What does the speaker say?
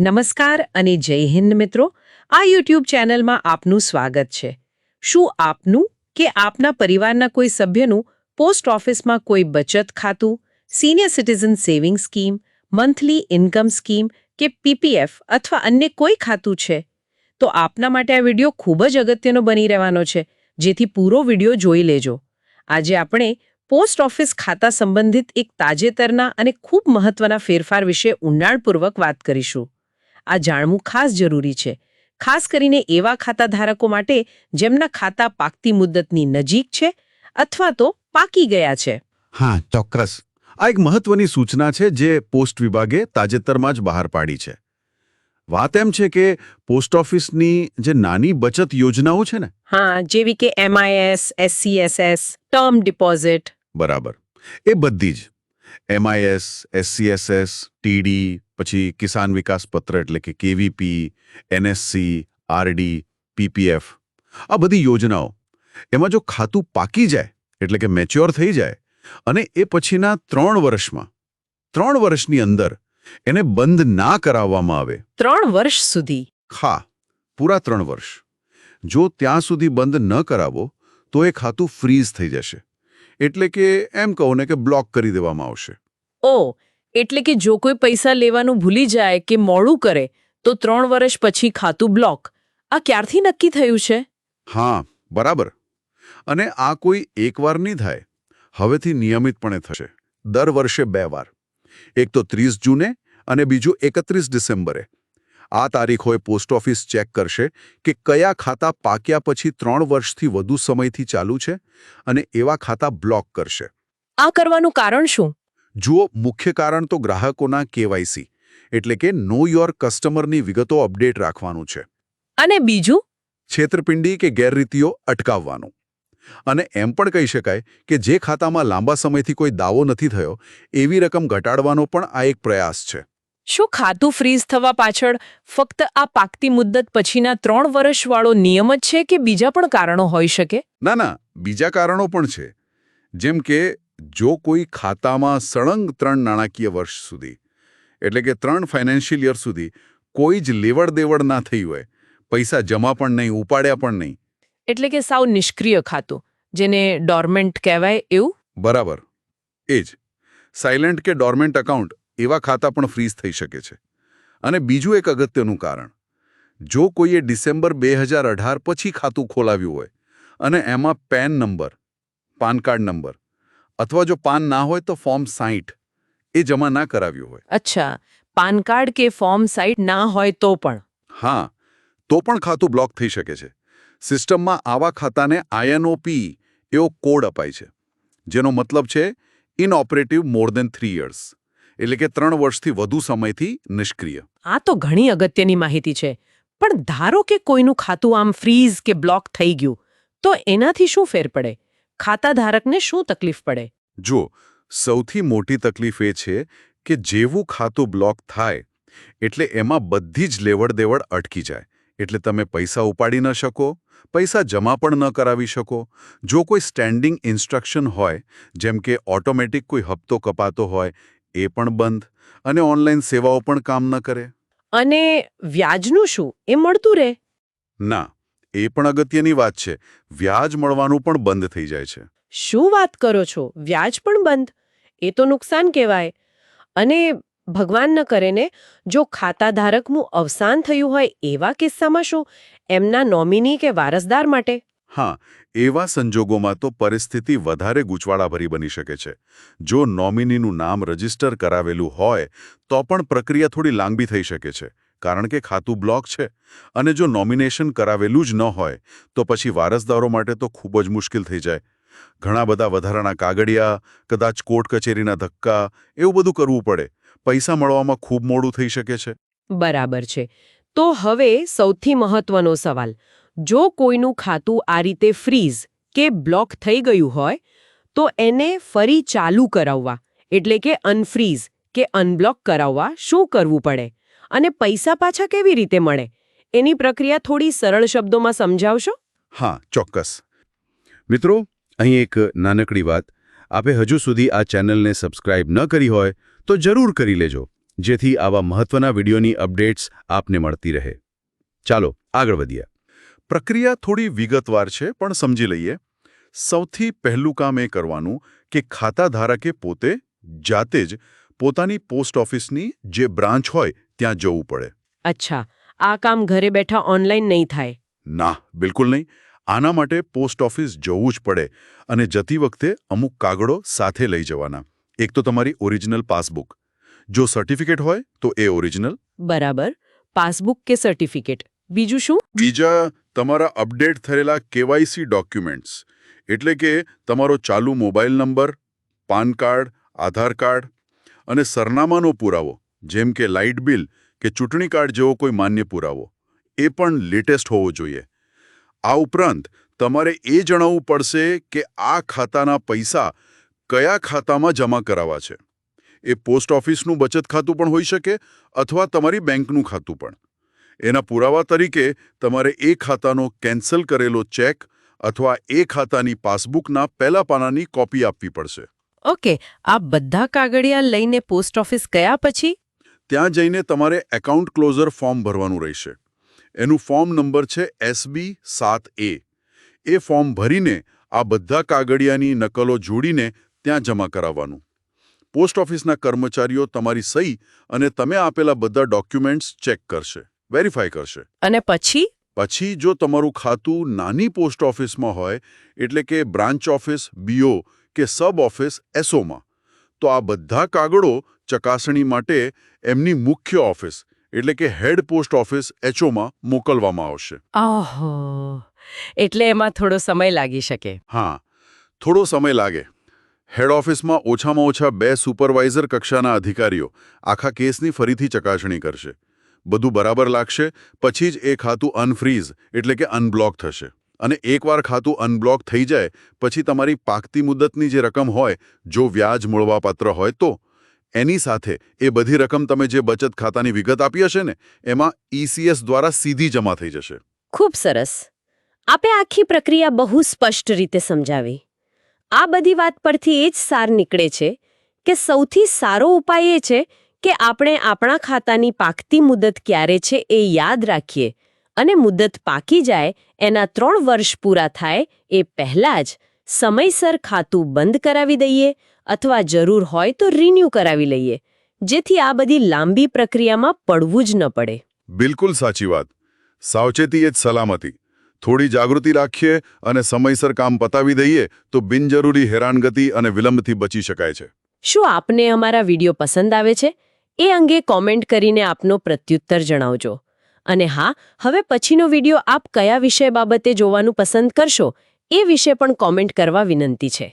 નમસ્કાર અને જય હિન્દ મિત્રો. આ યુટ્યુબ ચેનલમાં આપનું સ્વાગત છે. શું આપનું કે આપના પરિવારના કોઈ સભ્યનું પોસ્ટ ઓફિસમાં કોઈ બચત ખાતું, senior citizen saving scheme, monthly income scheme કે પીપીએફ અથવા અન્ય કોઈ ખાતું છે? તો આપના માટે આ વીડિયો ખૂબ જ અગત્યનો બની રહેવાનો છે. જેથી પૂરો વિડિયો જોઈ લેજો. આજે આપણે પોસ્ટ ઓફિસ ખાતા સંબંધિત એક તાજેતરના અને ખૂબ મહત્વના ફેરફાર વિશે ઊંડાણપૂર્વક વાત કરીશું. આ જાણવું ખાસ જરૂરી છે. ખાસ કરીને એવા ખાતા ધારકો માટે જેમના ખાતા પાકતી મુદ્દતની નજીક છે અથવા તો પાકી ગયા છે. હા ચોક્કસ. આ એક મહત્વની સૂચના છે જે પોસ્ટ વિભાગે તાજેતરમાં જ બહાર પાડી છે. વાત એમ છે કે પોસ્ટ ઓફિસની જે નાની બચત યોજનાઓ છે ને હા જેવી કે એમઆઈએસ એસસીએસએસ ટર્મ ડિપોઝિટ બરાબર. એ બધી જ. એમઆઈએસ એસસીએસએસ ટીડી પછી કિસાન વિકાસ પત્ર એટલે કે કેવીપી એનએસસી આરડી પીપીએફ આ બધી યોજનાઓ એમાં જો ખાતું પાકી જાય એટલે કે મેચ્યોર થઈ જાય અને એ પછીના ત્રણ વર્ષમાં ત્રણ વર્ષની અંદર એને બંધ ના કરાવવામાં આવે. ત્રણ વર્ષ સુધી? ખા પૂરા ત્રણ વર્ષ. જો ત્યાં સુધી બંધ ન કરાવો તો એ ખાતું ફ્રીઝ થઈ જશે. એટલે કે એમ કહો ને કે બ્લોક કરી દેવામાં આવશે. ઓ એટલે કે જો કોઈ પૈસા લેવાનું ભૂલી જાય કે મોડું કરે તો ત્રણ વર્ષ પછી ખાતું બ્લોક. આ ક્યારથી નક્કી થયું છે? હા બરાબર. અને આ કોઈ એકવાર નહીં થાય. હવેથી નિયમિતપણે થશે. દર વર્ષે બે વાર. એક તો ત્રીસ જૂને અને બીજું એકત્રીસ ડિસેમ્બરે. આ તારીખોએ પોસ્ટ ઓફિસ ચેક કરશે કે કયા ખાતા પાક્યા પછી ત્રણ વર્ષથી વધુ સમયથી ચાલુ છે અને એવા ખાતા બ્લોક કરશે. આ કરવાનું કારણ શું? જુઓ મુખ્ય કારણ તો ગ્રાહકોના કેવાયસી એટલે કે નો યોર કસ્ટમરની વિગતો અપડેટ રાખવાનું છે. અને બીજું? છેતરપિંડી કે ગેરરીતિઓ અટકાવવાનું. અને એમ પણ કહી શકાય કે જે ખાતામાં લાંબા સમયથી કોઈ દાવો નથી થયો એવી રકમ ઘટાડવાનો પણ આ એક પ્રયાસ છે. શું ખાતું ફ્રીઝ થવા પાછળ ફક્ત આ પાકતી મુદ્દત પછીના ત્રણ વર્ષવાળો નિયમ જ છે કે બીજા પણ કારણો હોઈ શકે? ના ના બીજા કારણો પણ છે. જેમ કે જો કોઈ ખાતામાં સળંગ ત્રણ નાણાકીય વર્ષ સુધી એટલે કે ત્રણ ફાઇનાન્શિયલ યર સુધી કોઈ જ લેવડ દેવડ ના થઈ હોય પૈસા જમા પણ નહીં ઉપાડ્યા પણ નહીં. એટલે કે સાવ નિષ્ક્રિય ખાતું જેને ડોર્મેન્ટ કહેવાય એવું? બરાબર. એ જ. સાયલેન્ટ કે ડોર્મેન્ટ એકાઉન્ટ એવા ખાતા પણ ફ્રીઝ થઈ શકે છે. અને બીજું એક અગત્યનું કારણ. જો કોઈએ ડિસેમ્બર બે હજાર અઢાર પછી ખાતું ખોલાવ્યું હોય અને એમાં PAN number PAN card number અથવા જો પાન ના હોય તો ફોર્મ સાઈઠ. એ જમા ના કરાવ્યું હોય. અચ્છા. પાન કાર્ડ કે ફોર્મ સાઇટ ના હોય તો પણ? હા. તો પણ ખાતું બ્લોક થઈ શકે છે. સિસ્ટમમાં આવા ખાતાને આઈએનઓપી એવો કોડ અપાય છે. જેનો મતલબ છે inoperative more than three years. એટલે કે ત્રણ વર્ષથી વધુ સમયથી નિષ્ક્રિય. આ તો ઘણી અગત્યની માહિતી છે. પણ ધારો કે કોઈનું ખાતું આમ ફ્રીઝ કે બ્લોક થઈ ગયું તો એનાથી શું ફેર પડે? ખાતા ધારકને શું તકલીફ પડે? જો સૌથી મોટી તકલીફ એ છે કે જેવું ખાતું બ્લોક થાય એટલે એમાં બધી જ લેવડ દેવડ અટકી જાય. એટલે તમે પૈસા ઉપાડી ન શકો પૈસા જમા પણ ન કરાવી શકો. જો કોઈ સ્ટેન્ડિંગ ઇન્સ્ટ્રક્શન હોય જેમ કે ઓટોમેટિક કોઈ હપ્તો કપાતો હોય એ પણ બંધ અને ઓનલાઈન સેવાઓ પણ કામ ન કરે. અને વ્યાજનું શું? એ મળતું રહે? ના. એ પણ અગત્યની વાત છે. વ્યાજ મળવાનું પણ બંધ થઈ જાય છે. શું વાત કરો છો? વ્યાજ પણ બંધ? એ તો નુકસાન કહેવાય. અને ભગવાન ન કરે ને? જો ખાતાધારકનું અવસાન થયું હોય એવા કિસ્સામાં શું? એમના નોમિની કે વારસદાર માટે? હા એવા સંજોગોમાં તો પરિસ્થિતિ વધારે ગૂંચવાડાભરી બની શકે છે. જો નોમિનીનું નામ રજિસ્ટર કરાવેલું હોય તો પણ પ્રક્રિયા થોડી લાંબી થઈ શકે છે. કારણ કે ખાતું બ્લોક છે અને જો નોમિનેશન કરાવેલું જ ન હોય, તો પછી વારસદારો માટે તો ખૂબ જ મુશ્કેલ થઈ જાય. ઘણા બધા વધારાના કાગળિયા, કદાચ કોર્ટ કચેરીના ધક્કા, એવું બધું કરવું પડે. પૈસા મળવામાં ખૂબ મોડું થઈ શકે છે. બરાબર છે. તો હવે સૌથી મહત્વનો સવાલ. જો કોઈનું ખાતું આ રીતે ફ્રીઝ કે બ્લોક થઈ ગયું હોય, તો એને ફરી ચાલુ કરાવવા, એટલે કે અનફ્રીઝ કે અનબ્લોક કરાવવા શું કરવું પડે? અને પૈસા પાછા કેવી રીતે મળે? એની પ્રક્રિયા થોડી સરળ શબ્દોમાં સમજાવશો? હા, ચોક્કસ. મિત્રો, અહીં એક નાનકડી વાત. આપે હજુ સુધી આ ચેનલને સબસ્ક્રાઇબ ન કરી હોય, તો જરૂર કરી લેજો, જેથી આવા મહત્વના વિડીયોની અપડેટ્સ આપને મળતી રહે. ચાલો, આગળ વધીએ. પ્રક્રિયા થોડી વિગતવાર છે, પણ સમજી લઈએ. સૌથી પહેલું કામ એ કરવાનું કે ખાતા ધારકે પોતે, જાતે જ, પોતાની પોસ્ટ ઓફિસની જે બ્રાન્ચ હોય ત્યાં જવું પડે. અચ્છા. આ કામ ઘરે બેઠા ઓનલાઈન નહીં થાય. ના બિલકુલ નહીં. આના માટે પોસ્ટ ઓફિસ જવું જ પડે અને જતી વખતે અમુક કાગળો સાથે લઈ જવાના. એક તો તમારી ઓરિજિનલ પાસબુક જો સર્ટિફિકેટ હોય તો એ ઓરિજિનલ બરાબર. પાસબુક કે સર્ટિફિકેટ બીજું શું? બીજા તમારા અપડેટ થયેલા કેવાયસી ડોક્યુમેન્ટ્સ એટલે કે તમારો ચાલુ mobile number PAN card Aadhaar card અને સરનામાનો પુરાવો. જેમ કે લાઇટ બિલ કે ચૂંટણી કાર્ડ જેવો કોઈ માન્ય પુરાવો. એ પણ લેટેસ્ટ હોવો જોઈએ. આ ઉપરાંત, તમારે એ જણાવવું પડશે કે આ ખાતાના પૈસા કયા ખાતામાં જમા કરાવવા છે. એ પોસ્ટ ઓફિસનું બચત ખાતું પણ હોઈ શકે અથવા તમારી બેંકનું ખાતું પણ. એના પુરાવા તરીકે તમારે એ ખાતાનો કેન્સલ કરેલો ચેક અથવા એ ખાતાની પાસબુકના પહેલા પાનાની કોપી આપવી પડશે. ઓકે, આ બધા કાગળિયા લઈને પોસ્ટ ઓફિસ ગયા પછી? ત્યાં જઈને તમારે એકાઉન્ટ ક્લોઝર ફોર્મ ભરવાનું રહેશે. એનું ફોર્મ નંબર છે એસબી સાત એ એ ફોર્મ ભરીને આ બધા કાગળિયાની નકલો જોડીને ત્યાં જમા કરાવવાનું. પોસ્ટ ઓફિસના કર્મચારીઓ તમારી સહી અને તમે આપેલા બધા ડોક્યુમેન્ટ્સ ચેક કરશે વેરીફાઈ કરશે. અને પછી? પછી જો તમારું ખાતું નાની પોસ્ટ ઓફિસમાં હોય એટલે કે બ્રાન્ચ ઓફિસ બીઓ કે સબ ઓફિસ એસઓમાં તો આ બધા કાગળો ચકાસણી માટે એમની મુખ્ય ઓફિસ એટલે કે હેડ પોસ્ટ ઓફિસ એચઓમાં મોકલવામાં આવશે. ઓહો. એટલે એમાં થોડો સમય લાગી શકે. હા થોડો સમય લાગે. હેડ ઓફિસમાં ઓછામાં ઓછા બે સુપરવાઇઝર કક્ષાના અધિકારીઓ આખા કેસની ફરીથી ચકાસણી કરશે. બધું બરાબર લાગશે પછી જ એ ખાતું અનફ્રીઝ એટલે કે અનબ્લોક થશે. અને એકવાર ખાતું અનબ્લોક થઈ જાય, પછી તમારી પાકતી મુદતની જે રકમ હોય, જો વ્યાજ મળવાપાત્ર હોય તો. એની સાથે એ બધી રકમ તમે જે બચત ખાતાની વિગત આપી હશે ને, એમાં ઈસીએસ દ્વારા સીધી જમા થઈ જશે. ખૂબ સરસ. આપે આખી પ્રક્રિયા બહુ સ્પષ્ટ રીતે સમજાવી. આ બધી વાત પરથી એ જ સાર નીકળે છે કે સૌથી સારો ઉપાય એ છે કે આપણે આપણા ખાતાની પાકતી મુદત ક્યારે છે એ યાદ રાખીએ. અને મુદત પાકી જાય એના ત્રણ વર્ષ પૂરા થાય એ પહેલાં જ સમયસર ખાતું બંધ કરાવી દઈએ અથવા જરૂર હોય તો રિન્યૂ કરાવી લઈએ જેથી આ બધી લાંબી પ્રક્રિયામાં પડવું જ ન પડે. બિલકુલ સાચી વાત. સાવચેતી એ જ સલામતી. થોડી જાગૃતિ રાખીએ અને સમયસર કામ પતાવી દઈએ તો બિનજરૂરી હેરાનગતિ અને વિલંબથી બચી શકાય છે. શું આપને અમારા વીડિયો પસંદ આવે છે? એ અંગે કોમેન્ટ કરીને આપનો પ્રત્યુત્તર જણાવજો. અને હા, હવે પછીનો વીડિયો આપ કયા વિષય બાબતે જોવાનું પસંદ કરશો, એ વિશે પણ કોમેન્ટ કરવા વિનંતી છે.